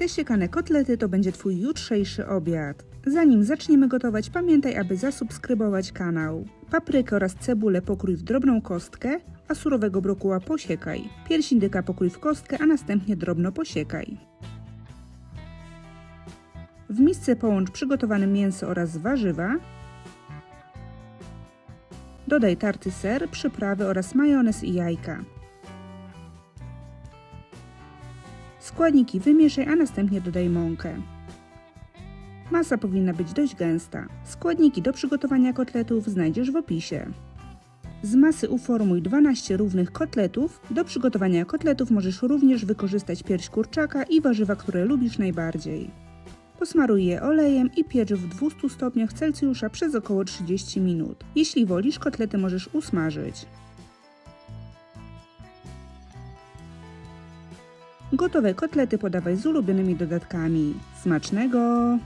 Te siekane kotlety to będzie Twój jutrzejszy obiad. Zanim zaczniemy gotować, pamiętaj, aby zasubskrybować kanał. Paprykę oraz cebulę pokrój w drobną kostkę, a surowego brokuła posiekaj. Pierś indyka pokrój w kostkę, a następnie drobno posiekaj. W misce połącz przygotowane mięso oraz warzywa. Dodaj tarty ser, przyprawy oraz majonez i jajka. Składniki wymieszaj, a następnie dodaj mąkę. Masa powinna być dość gęsta. Składniki do przygotowania kotletów znajdziesz w opisie. Z masy uformuj 12 równych kotletów. Do przygotowania kotletów możesz również wykorzystać pierś kurczaka i warzywa, które lubisz najbardziej. Posmaruj je olejem i piecz w 200 stopniach Celsjusza przez około 30 minut. Jeśli wolisz, kotlety możesz usmażyć. Gotowe kotlety podawaj z ulubionymi dodatkami. Smacznego!